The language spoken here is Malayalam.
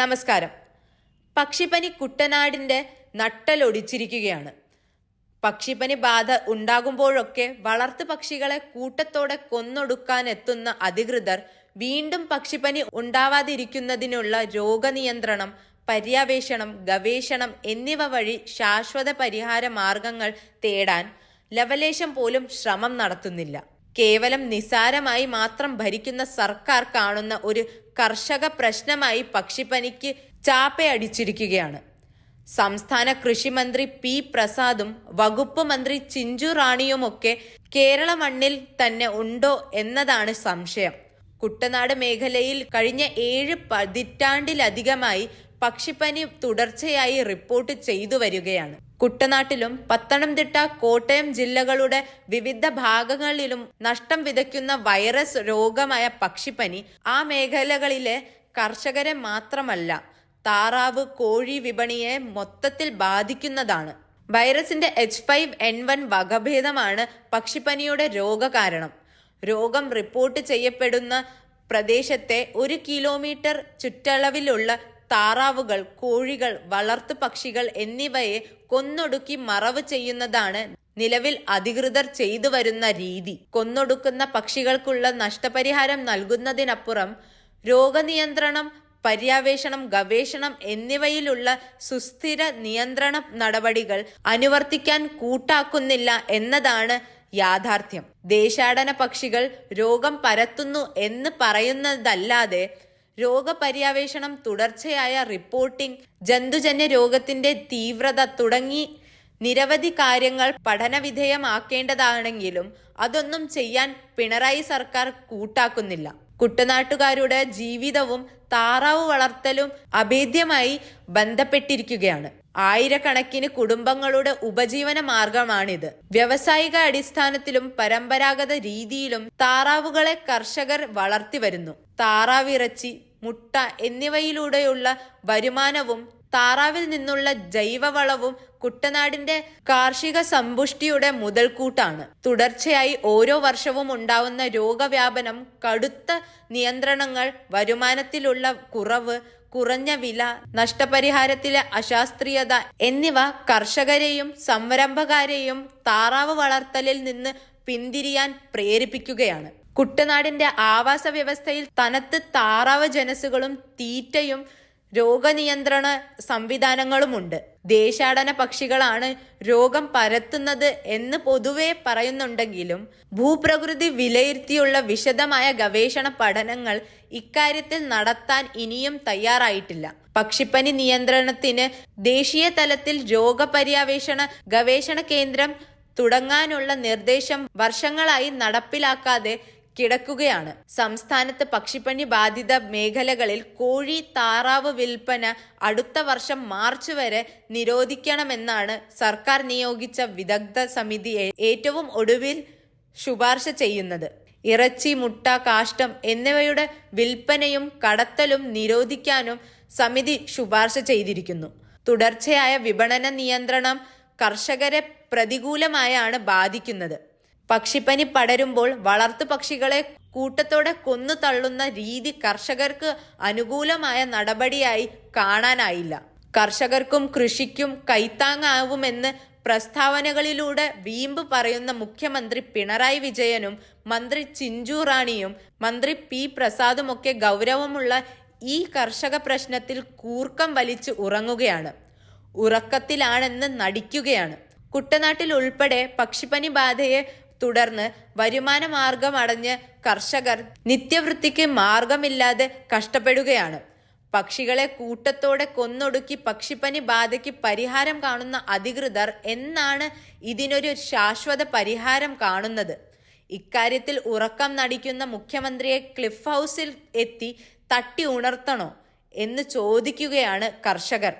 നമസ്കാരം. പക്ഷിപ്പനി കുട്ടനാടിന്റെ നട്ടലൊടിച്ചിരിക്കുകയാണ്. പക്ഷിപ്പനി ബാധ ഉണ്ടാകുമ്പോഴൊക്കെ വളർത്തു പക്ഷികളെ കൂട്ടത്തോടെ കൊന്നൊടുക്കാൻ എത്തുന്ന അധികൃതർ വീണ്ടും പക്ഷിപ്പനി ഉണ്ടാവാതിരിക്കുന്നതിനുള്ള രോഗനിയന്ത്രണം പര്യവേഷണം ഗവേഷണം എന്നിവ വഴി ശാശ്വത പരിഹാര മാർഗങ്ങൾ തേടാൻ ലവലേശം പോലും ശ്രമം നടത്തുന്നില്ല. കേവലം നിസാരമായി മാത്രം ഭരിക്കുന്ന സർക്കാർ കാണുന്ന ഒരു കർഷക പ്രശ്നമായി പക്ഷിപ്പനിക്ക് ചാപ്പയടിച്ചിരിക്കുകയാണ് സംസ്ഥാന കൃഷിമന്ത്രി പി പ്രസാദും വകുപ്പ് മന്ത്രി ചിഞ്ചു റാണിയുമൊക്കെ കേരള മണ്ണിൽ തന്നെ ഉണ്ടോ എന്നതാണ് സംശയം. കുട്ടനാട് മേഖലയിൽ കഴിഞ്ഞ ഏഴ് പതിറ്റാണ്ടിലധികമായി പക്ഷിപ്പനി തുടർച്ചയായി റിപ്പോർട്ട് ചെയ്തു വരികയാണ്. കുട്ടനാട്ടിലും പത്തനംതിട്ട കോട്ടയം ജില്ലകളുടെ വിവിധ ഭാഗങ്ങളിലും നഷ്ടം വിതയ്ക്കുന്ന വൈറസ് രോഗമായ പക്ഷിപ്പനി ആ മേഖലകളിലെ കർഷകരെ മാത്രമല്ല താറാവ് കോഴി വിപണിയെ മൊത്തത്തിൽ ബാധിക്കുന്നതാണ്. വൈറസിന്റെ എച്ച് ഫൈവ് എൻ വൺ വകഭേദമാണ് പക്ഷിപ്പനിയുടെ രോഗകാരണം. രോഗം റിപ്പോർട്ട് ചെയ്യപ്പെടുന്ന പ്രദേശത്തെ ഒരു കിലോമീറ്റർ ചുറ്റളവിലുള്ള താറാവുകൾ കോഴികൾ വളർത്തു പക്ഷികൾ എന്നിവയെ കൊന്നൊടുക്കി മറവ് ചെയ്യുന്നതാണ് നിലവിൽ അധികൃതർ ചെയ്തു വരുന്ന രീതി. കൊന്നൊടുക്കുന്ന പക്ഷികൾക്കുള്ള നഷ്ടപരിഹാരം നൽകുന്നതിനപ്പുറം രോഗനിയന്ത്രണം പര്യാവേഷണം ഗവേഷണം എന്നിവയിലുള്ള സുസ്ഥിര നിയന്ത്രണ നടപടികൾ അനുവർത്തിക്കാൻ കൂട്ടാക്കുന്നില്ല എന്നതാണ് യാഥാർത്ഥ്യം. ദേശാടന പക്ഷികൾ രോഗം പരത്തുന്നു എന്ന് പറയുന്നതല്ലാതെ രോഗപര്യാവേഷണം തുടർച്ചയായ റിപ്പോർട്ടിംഗ് ജന്തുജന്യ രോഗത്തിന്റെ തീവ്രത തുടങ്ങി നിരവധി കാര്യങ്ങൾ പഠനവിധേയമാക്കേണ്ടതാണെങ്കിലും അതൊന്നും ചെയ്യാൻ പിണറായി സർക്കാർ കൂട്ടാക്കുന്നില്ല. കുട്ടനാട്ടുകാരുടെ ജീവിതവും താറാവ് വളർത്തലും അഭേദ്യമായി ബന്ധപ്പെട്ടിരിക്കുകയാണ്. ആയിരക്കണക്കിന് കുടുംബങ്ങളുടെ ഉപജീവന മാർഗമാണിത്. വ്യവസായിക അടിസ്ഥാനത്തിലും പരമ്പരാഗത രീതിയിലും താറാവുകളെ കർഷകർ വളർത്തി വരുന്നു താറാവിറച്ചി മുട്ട എന്നിവയിലൂടെയുള്ള വരുമാനവും താറാവിൽ നിന്നുള്ള ജൈവവളവും കുട്ടനാടിന്റെ കാർഷിക സമ്പുഷ്ടിയുടെ മുതൽക്കൂട്ടാണ്. തുടർച്ചയായി ഓരോ വർഷവും ഉണ്ടാവുന്ന രോഗവ്യാപനം കടുത്ത നിയന്ത്രണങ്ങൾ വരുമാനത്തിലുള്ള കുറവ് കുറഞ്ഞ വില നഷ്ടപരിഹാരത്തിലെ അശാസ്ത്രീയത എന്നിവ കർഷകരെയും സംരംഭകാരെയും താറാവ് വളർത്തലിൽ നിന്ന് പിന്തിരിയാൻ പ്രേരിപ്പിക്കുകയാണ്. കുട്ടനാടിന്റെ ആവാസ വ്യവസ്ഥയിൽ തനത്ത് താറാവ് ജനസുകളും തീറ്റയും രോഗനിയന്ത്രണ സംവിധാനങ്ങളുമുണ്ട്. ദേശാടന പക്ഷികളാണ് രോഗം പരത്തുന്നത് എന്ന് പൊതുവെ പറയുന്നുണ്ടെങ്കിലും ഭൂപ്രകൃതി വിലയിരുത്തിയുള്ള വിശദമായ ഗവേഷണ പഠനങ്ങൾ ഇക്കാര്യത്തിൽ നടത്താൻ ഇനിയും തയ്യാറായിട്ടില്ല. പക്ഷിപ്പനി നിയന്ത്രണത്തിന് ദേശീയ തലത്തിൽ രോഗപര്യവേഷണ ഗവേഷണ കേന്ദ്രം തുടങ്ങാനുള്ള നിർദ്ദേശം വർഷങ്ങളായി നടപ്പിലാക്കാതെ കിടക്കുകയാണ്. സംസ്ഥാനത്ത് പക്ഷിപ്പനി ബാധിത മേഖലകളിൽ കോഴി താറാവ് വിൽപ്പന അടുത്ത വർഷം മാർച്ച് വരെ നിരോധിക്കണമെന്നാണ് സർക്കാർ നിയോഗിച്ച വിദഗ്ധ സമിതി ഏറ്റവും ഒടുവിൽ ശുപാർശ ചെയ്യുന്നത്. ഇറച്ചി മുട്ട കാഷ്ടം എന്നിവയുടെ വിൽപ്പനയും കടത്തലും നിരോധിക്കാനും സമിതി ശുപാർശ ചെയ്തിരിക്കുന്നു. തുടർച്ചയായ വിപണന നിയന്ത്രണം കർഷകരെ പ്രതികൂലമായാണ് ബാധിക്കുന്നത്. പക്ഷിപ്പനി പടരുമ്പോൾ വളർത്തു പക്ഷികളെ കൂട്ടത്തോടെ കൊന്നു തള്ളുന്ന രീതി കർഷകർക്ക് അനുകൂലമായ നടപടിയായി കാണാനായില്ല. കർഷകർക്കും കൃഷിക്കും കൈത്താങ്ങാവുമെന്ന് പ്രസ്താവനകളിലൂടെ വീമ്പ് പറയുന്ന മുഖ്യമന്ത്രി പിണറായി വിജയനും മന്ത്രി ചിഞ്ചു റാണിയും മന്ത്രി പി പ്രസാദുമൊക്കെ ഗൗരവമുള്ള ഈ കർഷക പ്രശ്നത്തിൽ കൂർക്കം വലിച്ച് ഉറങ്ങുകയാണ്. ഉറക്കത്തിലാണെന്ന് നടിക്കുകയാണ്. കുട്ടനാട്ടിൽ ഉൾപ്പെടെ പക്ഷിപ്പനി ബാധയെ തുടർന്ന് വരുമാന മാർഗം അടഞ്ഞ് കർഷകർ നിത്യവൃത്തിക്ക് മാർഗമില്ലാതെ കഷ്ടപ്പെടുകയാണ്. പക്ഷികളെ കൂട്ടത്തോടെ കൊന്നൊടുക്കി പക്ഷിപ്പനി ബാധയ്ക്ക് പരിഹാരം കാണുന്ന അധികൃതർ എന്നാണ് ഇതിനൊരു ശാശ്വത പരിഹാരം കാണുന്നത്. ഇക്കാര്യത്തിൽ ഉറക്കം നടിക്കുന്ന മുഖ്യമന്ത്രിയെ ക്ലിഫ് ഹൗസിൽ എത്തി തട്ടി ഉണർത്തണോ എന്ന് ചോദിക്കുകയാണ് കർഷകർ.